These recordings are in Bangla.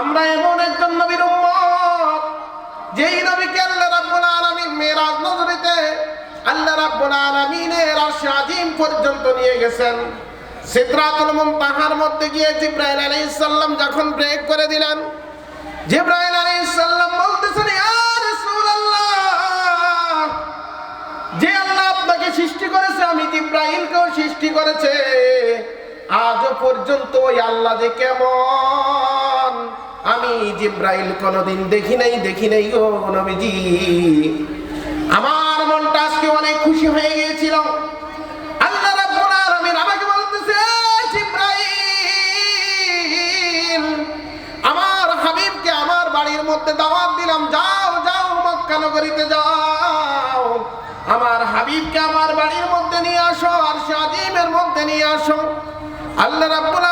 আমরা এমন একজন নবীর উম্মত, যেই নবীকে আল্লাহ রাব্বুল আলামিন মেরাজ নজরিতে আল্লাহ রাব্বুল আলামিনের আরশে আজিম পর্যন্ত নিয়ে গেছেন। সিদরাতুল মুনতাহার মধ্যে গিয়ে জিব্রাইল আলাইহিস সালাম যখন ব্রেক করে দিলেন, জিব্রাইল আলাইহিস সালাম বলতেছেন, ইয়া রাসূলুল্লাহ, যে আল্লাহ আপনাকে সৃষ্টি করেছে, আমি জিব্রাইলকেও সৃষ্টি করেছে। আজও পর্যন্ত ওই আল্লাহ যে কেমন আমি জিব্রাইল কোনোদিন দেখি নাই দেখি নাই গো নবীজি। আমার মনটা আজকে অনেক খুশি হয়ে গিয়েছিল। আমাকে বলতেছে আমার হাবিবকে আমার বাড়ির মধ্যে দিলাম, যাও যাও যাও। আমার হাবিবকে আমার বাড়ির মধ্যে নিয়ে আসো আর সাজিমের মধ্যে নিয়ে আসো। আল্লাহ রাব্বুল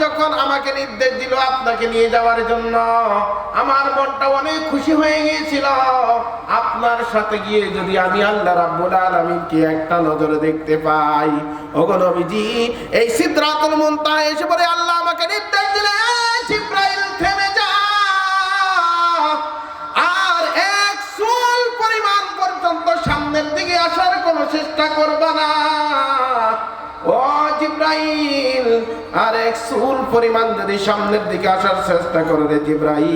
যখন আমাকে নির্দেশ দিল আপনাকে নিয়ে যাওয়ার জন্য, আমার মনটা অনেক খুশি হয়ে গিয়েছিল। আপনার সাথে গিয়ে যদি আমি আল্লাহ রাব্বুল আলামিনকে একটা নজরে দেখতে পাই, ওগো নবীজি, এই সিদরাতুল মুনতাহা এসে পরে আল্লাহ আমাকে নির্দেশ দিলেন "এই জিব্রাইল থেমে যা। আর এক চুল পরিমাণ পর্যন্ত সামনের দিকে আসার কোনো চেষ্টা করবে না ও জিব্রাইল আর এক চুল পরিমাণ যদি সামনের দিকে আসার চেষ্টা করে রে জিব্রাইল,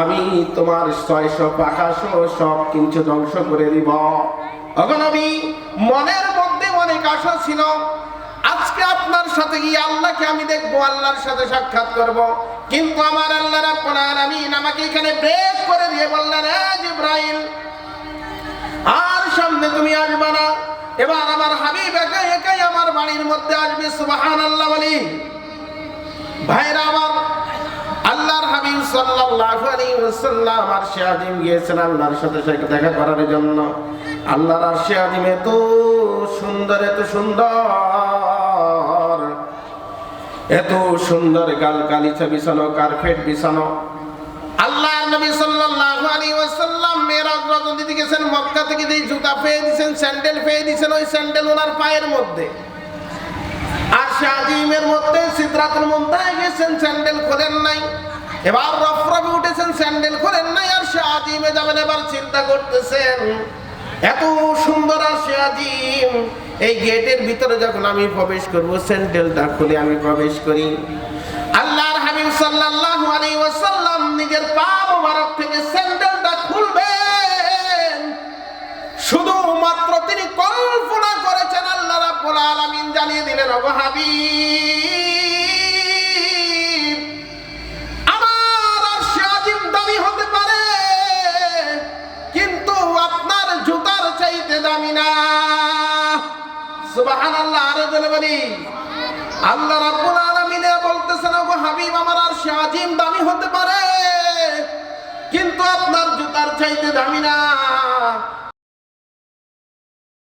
আমি তোমার ছয়শো পাখাশ সব কিছু ধ্বংস করে দিব। এখন আমি মনের মধ্যে অনেক আশা ছিল। আজকে আপনার সাথে গিয়ে আল্লাহকে আমি দেখব, আল্লাহর সাথে সাক্ষাৎ করব। কিন্তু আমার আল্লাহ রাব্বুল আলামিন আমাকে এখানে ব্রেক করে দিয়ে বললেন, এ জিব্রাইল, আর সামনে তুমি আসবে না। এবার আমার হাবিব একাই একাই আমার বাড়ির মধ্যে আসবে সুবাহান আল্লাহ বলি। ভাইরা আমার, আল্লাহর হাবিব সাল্লাল্লাহু আলাইহি ওয়াসাল্লাম আর সে আজিম গিয়েছেন আল্লাহর সাথে দেখা করার জন্য। আল্লাহর আর সে আজিম এত সুন্দর এত সুন্দর এত সুন্দর গাল গালিচা বিছানো কার্পেট বিছানো। আল্লাহ নবী সাল্লাল্লাহু আলাইহি ওয়াসাল্লাম মেরাজ গেছেন মক্কা থেকে যেই জুতা পেয়ে দিয়েছেন স্যান্ডেল পেয়ে দিয়েছেন ওই স্যান্ডেল ওনার পায়ের মধ্যে। আর সে আজিমের মধ্যে সিদরাতুল মুনতাহায় গেছেন, স্যান্ডেল খোলেন নাই। এবার রফরফে উঠেছেন, স্যান্ডেল খোলেন নাই, আর সে আজিমে যাবেন, এবার চিন্তা করতেছেন, এত সুন্দর আর সে আজিম এই গেটের ভিতরে যখন আমি প্রবেশ করব, স্যান্ডেলটা খুলে আমি প্রবেশ করি। আল্লাহর হাবিব সাল্লাল্লাহু আলাইহি ওয়াসাল্লাম নিজের পা মোবারক থেকে স্যান্ডেলটা খুলবেন শুধুমাত্র তিনি কল্পনা করেছেন আল্লাহ রাব্বুল আলামিন জানিয়ে দিলেন, ওগো হাবিব, আমার আরশে আজিম দামি হতে পারে, কিন্তু আপনার জুতার চাইতে দামি না। সুবহানাল্লাহ, আরও জোরে বলি। আল্লাহ রাব্বুল আলামিন বলতেছেন, ওগো হাবিব, আমার আরশে আজিম দামি হতে পারে, কিন্তু আপনার জুতার চাইতে দামি না।